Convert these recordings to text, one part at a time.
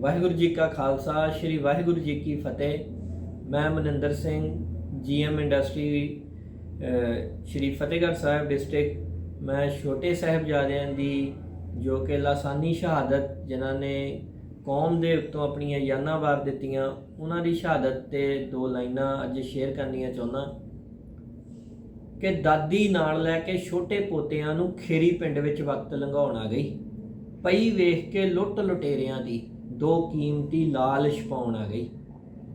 ਵਾਹਿਗੁਰੂ ਜੀ ਕਾ ਖਾਲਸਾ, ਸ੍ਰੀ ਵਾਹਿਗੁਰੂ ਜੀ ਕੀ ਫਤਿਹ। ਮੈਂ Maninder Singh, GM industry Sri Fatehgarh Sahib district. ਮੈਂ ਛੋਟੇ ਸਾਹਿਬਜ਼ਾਦਿਆਂ ਦੀ ਜੋ ਕਿ ਲਾਸਾਨੀ ਸ਼ਹਾਦਤ, ਜਿਨ੍ਹਾਂ ਨੇ ਕੌਮ ਦੇ ਉੱਤੋਂ ਆਪਣੀਆਂ ਜਾਨਾਂ ਵਾਰ ਦਿੱਤੀਆਂ, ਉਹਨਾਂ ਦੀ ਸ਼ਹਾਦਤ ਤੇ ਦੋ ਲਾਈਨਾਂ ਅੱਜ ਸ਼ੇਅਰ ਕਰਨੀਆਂ ਚਾਹੁੰਦਾ। ਕਿ ਦਾਦੀ ਨਾਲ ਲੈ ਕੇ ਛੋਟੇ ਪੋਤਿਆਂ ਨੂੰ ਖੇਰੀ ਪਿੰਡ ਵਿੱਚ ਵਕਤ ਲੰਘਾਉਣ ਆ ਗਈ। ਪਈ ਵੇਖ ਕੇ ਲੁੱਟ ਲੁਟੇਰਿਆਂ ਦੀ। ਦੋ ਕੀਮਤੀ ਲਾਲ ਛਪਾਉਣ ਆ ਗਈ।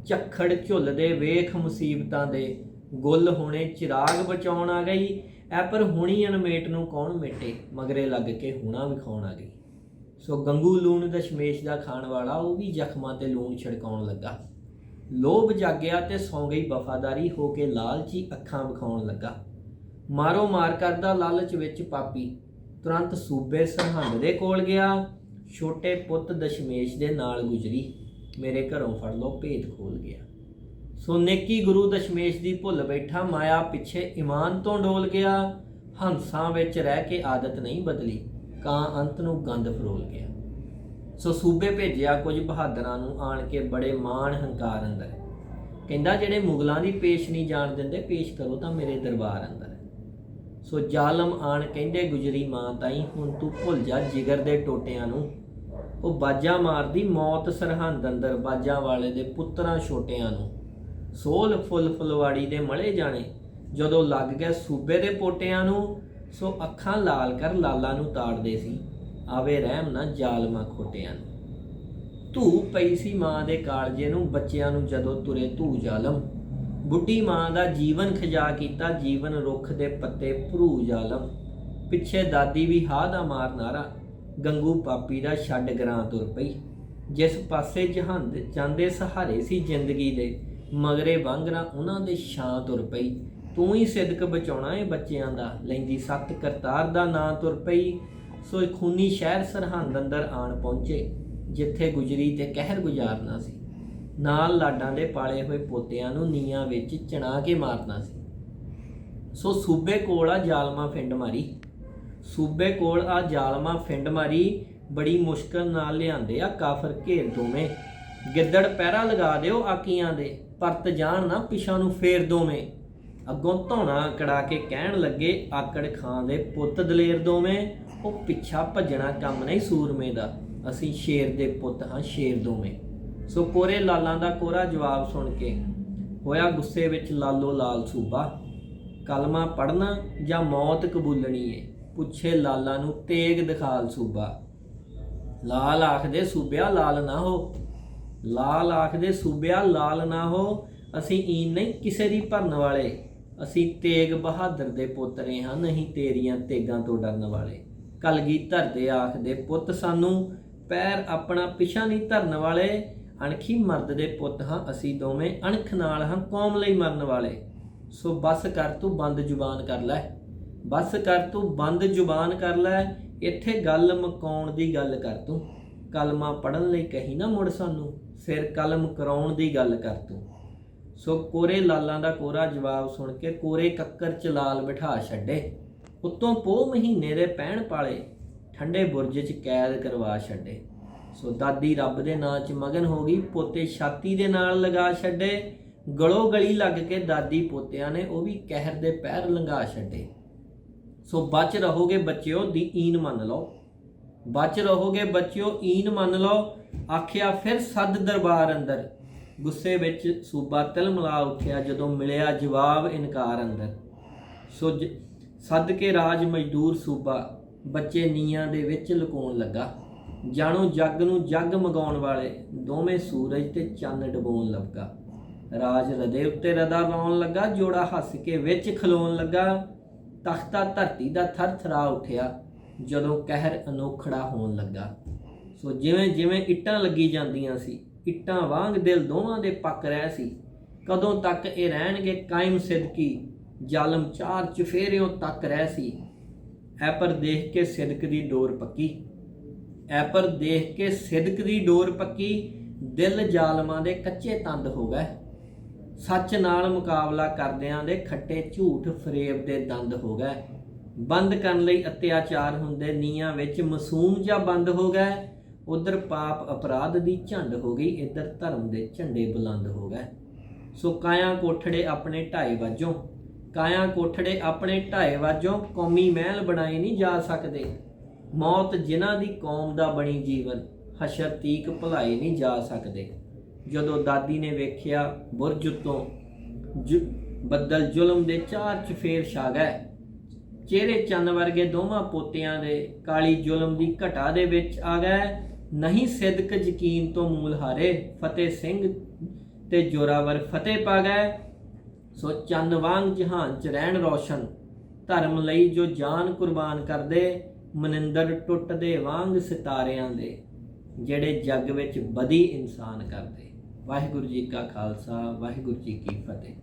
ਝੱਖੜ ਝੁੱਲਦੇ ਵੇਖ ਮੁਸੀਬਤਾਂ ਦੇ ਗੁੱਲ ਹੋਣੇ ਚਿਰਾਗ ਬਚਾਉਣ ਆ ਗਈ। ਐ ਪਰ ਹੁਣੀ ਅਨਮੇਟ ਨੂੰ ਕੌਣ ਮੇਟੇ? ਮਗਰੇ ਲੱਗ ਕੇ ਹੁਣਾ ਵਿਖਾਉਣ ਆ ਗਈ। ਸੋ ਗੰਗੂ ਲੂਣ ਦਸ਼ਮੇਸ਼ ਦਾ ਖਾਣ ਵਾਲਾ ਉਹ ਵੀ ਜ਼ਖਮਾਂ ਤੇ ਲੂਣ ਛਿੜਕਾਉਣ ਲੱਗਾ। ਲੋਭ ਜਾਗਿਆ ਤੇ ਸੌਂ ਗਈ ਵਫਾਦਾਰੀ ਹੋ ਕੇ ਲਾਲਚੀ ਅੱਖਾਂ ਵਿਖਾਉਣ ਲੱਗਾ। ਮਾਰੋ ਮਾਰ ਕਰਦਾ ਲਾਲਚ ਵਿੱਚ ਪਾਪੀ। ਤੁਰੰਤ ਸੂਬੇ ਸਰਹੰਦ ਦੇ ਕੋਲ ਗਿਆ। ਛੋਟੇ ਪੁੱਤ ਦਸ਼ਮੇਸ਼ ਦੇ ਨਾਲ ਗੁਜਰੀ, ਮੇਰੇ ਘਰੋਂ ਫੜ ਲਓ ਭੇਦ ਖੋਲ ਗਿਆ। ਸੋ ਨੇਕੀ ਗੁਰੂ ਦਸ਼ਮੇਸ਼ ਦੀ ਭੁੱਲ ਬੈਠਾ ਮਾਇਆ ਪਿੱਛੇ ਇਮਾਨ ਤੋਂ ਡੋਲ ਗਿਆ, ਹੰਸਾਂ ਵਿੱਚ ਰਹਿ ਕੇ ਆਦਤ ਨਹੀਂ ਬਦਲੀ, ਕਾਂ ਅੰਤ ਨੂੰ ਗੰਦ ਫਰੋਲ ਗਿਆ। ਸੋ ਸੂਬੇ ਭੇਜਿਆ ਕੁਝ ਬਹਾਦਰਾਂ ਨੂੰ ਆਣ ਕੇ ਬੜੇ ਮਾਣ ਹੰਕਾਰ ਅੰਦਰ। ਕਹਿੰਦਾ, ਜਿਹੜੇ ਮੁਗਲਾਂ ਦੀ ਪੇਸ਼ ਨਹੀਂ ਜਾਣ ਦਿੰਦੇ, ਪੇਸ਼ ਕਰੋ ਤਾਂ ਮੇਰੇ ਦਰਬਾਰ ਅੰਦਰ। ਸੋ ਜ਼ਾਲਮ ਆਣ ਕਹਿੰਦੇ ਗੁਜਰੀ ਮਾਂ ਤਾਈ, ਹੁਣ ਤੂੰ ਭੁੱਲ ਜਾ ਜਿਗਰ ਦੇ ਟੋਟਿਆਂ ਨੂੰ। ਉਹ ਬਾਜਾਂ ਮਾਰਦੀ ਮੌਤ ਸਰਹੰਦ ਅੰਦਰ, ਬਾਜਾਂ ਵਾਲੇ ਦੇ ਪੁੱਤਰਾਂ ਛੋਟਿਆਂ ਨੂੰ। ਸੋਲ ਫੁੱਲ ਫੁਲਵਾੜੀ ਦੇ ਮਲੇ ਜਾਣੇ, ਜਦੋਂ ਲੱਗ ਗਏ ਸੂਬੇ ਦੇ ਪੋਟਿਆਂ ਨੂੰ, ਸੋ ਅੱਖਾਂ ਲਾਲ ਕਰ ਲਾਲਾ ਨੂੰ ਤਾੜਦੇ ਸੀ। ਆਵੇ ਰਹਿਮ ਨਾ ਜਾਲਮਾ ਖੋਟਿਆਂ ਨੂੰ। ਧੂ ਪਈ ਸੀ ਮਾਂ ਦੇ ਕਾਲਜੇ ਨੂੰ, ਬੱਚਿਆਂ ਨੂੰ ਜਦੋਂ ਤੁਰੇ ਧੂ ਜ਼ਾਲਮ। ਬੁੱਢੀ ਮਾਂ ਦਾ ਜੀਵਨ ਖਜਾ ਕੀਤਾ, ਜੀਵਨ ਰੁੱਖ ਦੇ ਪੱਤੇ ਭਰੂ ਜ਼ਾਲਮ। ਪਿੱਛੇ ਦਾਦੀ ਵੀ ਹਾ ਦਾ ਮਾਰ ਨਾਰਾ ਗੰਗੂ ਪਾਪੀ ਦਾ ਛੱਡ ਗਰਾਂ ਤੁਰ ਪਈ। ਜਿਸ ਪਾਸੇ ਜਹੰਦ ਜਾਂਦੇ ਸਹਾਰੇ ਸੀ ਜ਼ਿੰਦਗੀ ਦੇ, ਮਗਰੇ ਵਾਂਗਰਾ ਉਹਨਾਂ ਦੇ ਛਾਂ ਤੁਰ ਪਈ। ਤੂੰ ਹੀ ਸਿਦਕ ਬਚਾਉਣਾ ਏ ਬੱਚਿਆਂ ਦਾ, ਲੈਂਦੀ ਸੱਤ ਕਰਤਾਰ ਦਾ ਨਾਂ ਤੁਰ ਪਈ। ਸੋ ਖੂਨੀ ਸ਼ਹਿਰ ਸਰਹੰਦ ਅੰਦਰ ਆਣ ਪਹੁੰਚੇ, ਜਿੱਥੇ ਗੁਜਰੀ ਤੇ ਕਹਿਰ ਗੁਜ਼ਾਰਨਾ ਸੀ। ਨਾਲ ਲਾਡਾਂ ਦੇ ਪਾਲੇ ਹੋਏ ਪੋਤਿਆਂ ਨੂੰ ਨੀਆਂ ਵਿੱਚ ਚਣਾ ਕੇ ਮਾਰਨਾ ਸੀ। ਸੋ ਸੂਬੇ ਕੋਲ ਆ ਜ਼ਾਲਮਾ ਫਿੰਡ ਮਾਰੀ। ਸੂਬੇ ਕੋਲ ਆ ਜ਼ਾਲਮਾ ਫਿੰਡ ਮਾਰੀ, ਬੜੀ ਮੁਸ਼ਕਲ ਨਾਲ ਲਿਆਂਦੇ ਆ ਕਾਫਰ ਘੇਰ ਦੋਵੇਂ। ਗਿੱਦੜ ਪਹਿਰਾ ਲਗਾ ਦਿਓ ਆਕੀਆਂ ਦੇ, ਪਰਤ ਜਾਣ ਨਾ ਪਿਛਾਂ ਨੂੰ ਫੇਰ ਦੋਵੇਂ। ਅੱਗੋਂ ਧੌਣਾ ਕੜਾ ਕੇ ਕਹਿਣ ਲੱਗੇ ਆਕੜ ਖਾਂ ਦੇ ਪੁੱਤ ਦਲੇਰ ਦੋਵੇਂ। ਉਹ ਪਿੱਛਾ ਭੱਜਣਾ ਕੰਮ ਨਹੀਂ ਸੂਰਮੇ ਦਾ। ਅਸੀਂ ਸ਼ੇਰ ਦੇ ਪੁੱਤ ਹਾਂ ਸ਼ੇਰ ਦੋਵੇਂ। ਸੋ ਕੋਰੇ ਲਾਲਾਂ ਦਾ ਕੋਰਾ ਜਵਾਬ ਸੁਣ ਕੇ ਹੋਇਆ ਗੁੱਸੇ ਵਿੱਚ ਲਾਲੋ ਲਾਲ ਸੂਬਾ, ਕਲਮਾ ਪੜਨਾ ਜਾਂ ਮੌਤ ਕਬੂਲਣੀ ਏ? ਪੁੱਛੇ ਲਾਲਾ ਨੂੰ ਤੇਗ ਦਿਖਾਲ ਸੂਬਾ। ਲਾਲ ਆਖਦੇ, ਸੂਬਿਆ, ਲਾਲ ਨਾ ਹੋ। ਲਾਲ ਆਖਦੇ, ਸੂਬਿਆ, ਲਾਲ ਨਾ ਹੋ। ਅਸੀਂ ਈਨ ਨਹੀਂ ਕਿਸੇ ਦੀ ਭਰਨ ਵਾਲੇ। ਅਸੀਂ ਤੇਗ ਬਹਾਦਰ ਦੇ ਪੁੱਤਰੇ ਹਾਂ, ਨਹੀਂ ਤੇਰੀਆਂ ਤੇਗਾਂ ਤੋਂ ਡਰਨ ਵਾਲੇ। ਕਲਗੀ ਧਰਦੇ ਆਖਦੇ, ਪੁੱਤ, ਸਾਨੂੰ ਪੈਰ ਆਪਣਾ ਪਿਛਾ ਨਹੀਂ ਧਰਨ ਵਾਲੇ। ਅਣਖੀ ਮਰਦ ਦੇ ਪੁੱਤ ਹਾਂ ਅਸੀਂ ਦੋਵੇਂ, ਅਣਖ ਨਾਲ ਹਾਂ ਕੌਮ ਲਈ ਮਰਨ ਵਾਲੇ। ਸੋ ਬਸ ਕਰ ਤੂੰ ਬੰਦ ਜ਼ੁਬਾਨ ਕਰ ਲੈ। ਬਸ ਕਰ ਤੂੰ ਬੰਦ ਜ਼ੁਬਾਨ ਕਰ ਲੈ। ਇੱਥੇ ਗੱਲ ਮਕਾਉਣ ਦੀ ਗੱਲ ਕਰ ਤੂੰ। ਕਲਮਾ ਪੜਨ ਲਈ ਕਹੀ ਨਾ ਮੁੜ ਸਾਨੂੰ। ਫਿਰ ਕਲਮ ਕਰਾਉਣ ਦੀ ਗੱਲ ਕਰ ਤੂੰ। ਸੋ ਕੋਰੇ ਲਾਲਾਂ ਦਾ ਕੋਰਾ ਜਵਾਬ ਸੁਣ ਕੇ ਕੋਰੇ ਕੱਕਰ ਚ ਲਾਲ ਬਿਠਾ ਛੱਡੇ। ਉਤੋਂ ਪੋ ਮਹੀਨੇ ਦੇ ਪੈਣ ਪਾਲੇ, ਠੰਡੇ ਬੁਰਜ ਚ ਕੈਦ ਕਰਵਾ ਛੱਡੇ। ਸੋ ਦਾਦੀ ਰੱਬ ਦੇ ਨਾਂ 'ਚ ਮਗਨ ਹੋ ਗਈ, ਪੋਤੇ ਛਾਤੀ ਦੇ ਨਾਲ ਲਗਾ ਛੱਡੇ, ਗਲੋ ਗਲੀ ਲੱਗ ਕੇ ਦਾਦੀ ਪੋਤਿਆਂ ਨੇ ਉਹ ਵੀ ਕਹਿਰ ਦੇ ਪੈਰ ਲੰਘਾ ਛੱਡੇ। ਸੋ ਬਚ ਰਹੋਗੇ ਬੱਚਿਓ ਦੀ ਈਨ ਮੰਨ ਲਓ। ਬਚ ਰਹੋਗੇ ਬੱਚਿਓ ਈਨ ਮੰਨ ਲਓ। ਆਖਿਆ ਫਿਰ ਸੱਦ ਦਰਬਾਰ ਅੰਦਰ। ਗੁੱਸੇ ਵਿੱਚ ਸੂਬਾ ਤਿਲਮਲਾ ਉੱਠਿਆ ਜਦੋਂ ਮਿਲਿਆ ਜਵਾਬ ਇਨਕਾਰ ਅੰਦਰ। ਸੋ ਜ- ਸੱਦ ਕੇ ਰਾਜ ਮਜ਼ਦੂਰ ਸੂਬਾ, ਬੱਚੇ ਨੀਆਂ ਦੇ ਵਿੱਚ ਲੁਕਾਉਣ ਲੱਗਾ। ਜਾਣੋ ਜੱਗ ਨੂੰ ਜੱਗ ਮਗਾਉਣ ਵਾਲੇ ਦੋਵੇਂ ਸੂਰਜ ਤੇ ਚੰਨ ਡਬੋਣ ਲੱਗਾ। ਰਾਜ ਰਦੇ ਉੱਤੇ ਰਦਾ ਲਾਉਣ ਲੱਗਾ, ਜੋੜਾ ਹੱਸ ਕੇ ਵਿੱਚ ਖਲੋਣ ਲੱਗਾ। ਤਖਤਾ ਧਰਤੀ ਦਾ ਥਰ ਥਰਾ ਉੱਠਿਆ, ਜਦੋਂ ਕਹਿਰ ਅਨੋਖੜਾ ਹੋਣ ਲੱਗਾ। ਸੋ ਜਿਵੇਂ ਜਿਵੇਂ ਇੱਟਾਂ ਲੱਗੀ ਜਾਂਦੀਆਂ ਸੀ, ਇੱਟਾਂ ਵਾਂਗ ਦਿਲ ਦੋਵਾਂ ਦੇ ਪੱਕ ਰਹਿ ਸੀ। ਕਦੋਂ ਤੱਕ ਇਹ ਰਹਿਣਗੇ ਕਾਇਮ ਸਿਦਕੀ ਜ਼ਾਲਮ ਚਾਰ ਚਫੇਰਿਓਂ ਤੱਕ ਰਹਿ ਸੀ। ਐ ਪਰ ਦੇਖ ਕੇ ਸਿਦਕ ਦੀ ਡੋਰ ਪੱਕੀ। ਐਪਰ ਦੇਖ ਕੇ ਸਿਦਕ ਦੀ ਡੋਰ ਪੱਕੀ, ਦਿਲ ਜ਼ਾਲਮਾਂ ਦੇ ਕੱਚੇ ਤੰਦ ਹੋ ਗਏ। ਸੱਚ ਨਾਲ ਮੁਕਾਬਲਾ ਕਰਦਿਆਂ ਦੇ ਖੱਟੇ ਝੂਠ ਫਰੇਬ ਦੇ ਦੰਦ ਹੋ ਗਏ। ਬੰਦ ਕਰਨ ਲਈ ਅਤਿਆਚਾਰ ਹੁੰਦੇ ਨੀਆਂ ਵਿੱਚ ਮਾਸੂਮ ਜਾਂ ਬੰਦ ਹੋ ਗਏ। ਉਧਰ ਪਾਪ ਅਪਰਾਧ ਦੀ ਝੰਡ ਹੋ ਗਈ, ਇੱਧਰ ਧਰਮ ਦੇ ਝੰਡੇ ਬੁਲੰਦ ਹੋ ਗਏ। ਸੋ ਕਾਇਆ ਕੋਠੜੇ ਆਪਣੇ ਢਾਈ ਵਾਜੋਂ, ਕਾਇਆ ਕੋਠੜੇ ਆਪਣੇ ਢਾਈ ਵਾਜੋਂ, ਕੌਮੀ ਮਹਿਲ ਬਣਾਏ ਨਹੀਂ ਜਾ ਸਕਦੇ। ਮੌਤ ਜਿਨ੍ਹਾਂ ਦੀ ਕੌਮ ਦਾ ਬਣੀ ਜੀਵਨ, ਹਸ਼ਰ ਤੀਕ ਭੁਲਾਏ ਨਹੀਂ ਜਾ ਸਕਦੇ। ਜਦੋਂ ਦਾਦੀ ਨੇ ਵੇਖਿਆ ਬੁਰਜ ਉੱਤੋਂ ਬੱਦਲ ਜ਼ੁਲਮ ਦੇ ਚਾਰ ਚਫੇਰ ਛਾ ਗਏ। ਚਿਹਰੇ ਚੰਨ ਵਰਗੇ ਦੋਵਾਂ ਪੋਤਿਆਂ ਦੇ ਕਾਲੀ ਜ਼ੁਲਮ ਦੀ ਘਟਾ ਦੇ ਵਿੱਚ ਆ ਗਏ। ਨਹੀਂ ਸਿਦਕ ਯਕੀਨ ਤੋਂ ਮੂਲ ਹਾਰੇ ਫਤਿਹ ਸਿੰਘ ਤੇ ਜੋਰਾਵਰ ਫਤਿਹ ਪਾ ਗਏ। ਸੋ ਚੰਨ ਵਾਂਗ ਜਹਾਨ ਚ ਰਹਿਣ ਰੋਸ਼ਨ। ਧਰਮ ਲਈ ਜੋ ਜਾਨ ਕੁਰਬਾਨ ਕਰਦੇ ਮਨਿੰਦਰ ਟੁੱਟਦੇ ਵਾਂਗ ਸਿਤਾਰਿਆਂ ਦੇ, ਜਿਹੜੇ ਜੱਗ ਵਿੱਚ ਬਦੀ ਇਨਸਾਨ ਕਰਦੇ। ਵਾਹਿਗੁਰੂ ਜੀ ਕਾ ਖਾਲਸਾ, ਵਾਹਿਗੁਰੂ ਜੀ ਕੀ ਫਤਿਹ।